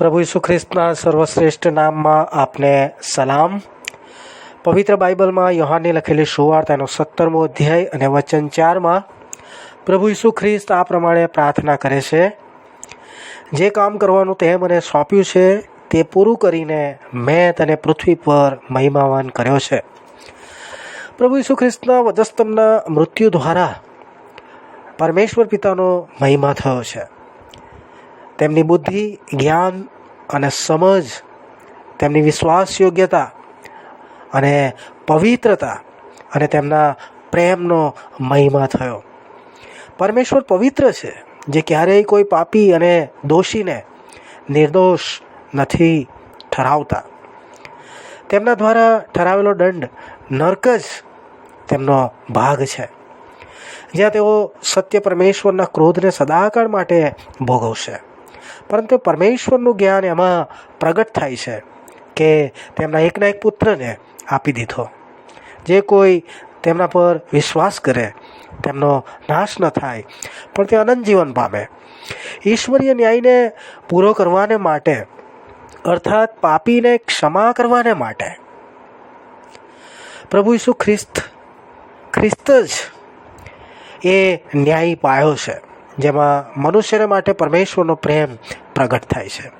પ્રભુ ઈસુ ખ્રિસ્તના સર્વશ્રેષ્ઠ નામમાં આપને સલામ. પવિત્ર બાઇબલમાં યોહાનની લખેલી સુવાર્તા એનો સત્તરમો અધ્યાય અને વચન ચારમાં પ્રભુ ઈસુ ખ્રિસ્ત આ પ્રમાણે પ્રાર્થના કરે છે, જે કામ કરવાનું તે મને સોંપ્યું છે, તે પૂરું કરીને મેં તને પૃથ્વી પર મહિમાવાન કર્યો છે. પ્રભુ ઈસુ ખ્રિસ્તના વધસ્તંભના મૃત્યુ દ્વારા પરમેશ્વર પિતાનો મહિમા થયો છે. તેમની બુદ્ધિ, જ્ઞાન અને સમજ, તેમની વિશ્વાસ યોગ્યતા અને પવિત્રતા અને તેમના પ્રેમનો મહિમા થયો. પરમેશ્વર પવિત્ર છે, જે ક્યારેય કોઈ પાપી અને દોષીને નિર્દોષ નથી ઠરાવતા. તેમના દ્વારા ઠરાવેલો દંડ નર્ક જ તેમનો ભાગ છે, જ્યાં તેઓ સત્ય પરમેશ્વરના ક્રોધને સદાકાળ માટે ભોગવશે. પરંતુ પરમેશ્વરનું જ્ઞાન એમાં પ્રગટ થાય છે કે તેમના એકના એક પુત્રને આપી દીધો. જે કોઈ તેમના પર વિશ્વાસ કરે, તેમનો નાશ ન થાય, પણ તે અનંત જીવન પામે. ઈશ્વરીય ન્યાયને પૂરો કરવાને માટે, અર્થાત પાપીને ક્ષમા કરવાને માટે, પ્રભુ ઈસુ ખ્રિસ્ત ખ્રિસ્ત જ એ ન્યાય પાયો છે. જેમાં મનુષ્યને માટે પરમેશ્વરનો પ્રેમ પ્રગટ થાય છે.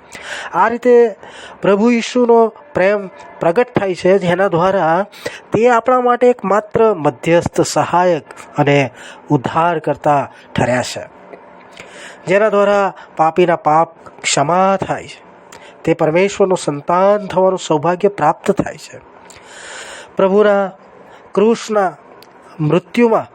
આ રીતે પ્રભુ ઈશુનો પ્રેમ પ્રગટ થાય છે જેના દ્વારા તે આપણા માટે એક માત્ર મધ્યસ્થ સહાયક અને ઉદ્ધાર કરતા ઠર્યા છે. જેના દ્વારા પાપીના પાપ ક્ષમા થાય છે. તે પરમેશ્વરનું સંતાન થવાનું સૌભાગ્ય પ્રાપ્ત થાય છે. પ્રભુના કૃષ્ણના મૃત્યુમાં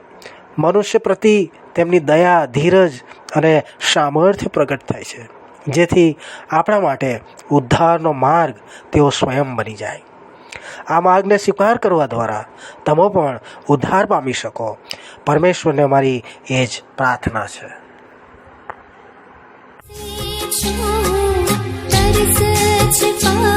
મનુષ્ય પ્રતિ તેમની દયા, ધીરજ અને સામર્થ્ય પ્રગટ થાય છે. જેથી આપણા માટે ઉદ્ધારનો માર્ગ તેઓ સ્વયં બની જાય. આ માર્ગને સ્વીકાર કરવા દ્વારા તમે પણ ઉદ્ધાર પામી શકો. પરમેશ્વરને મારી એ જ પ્રાર્થના છે. It's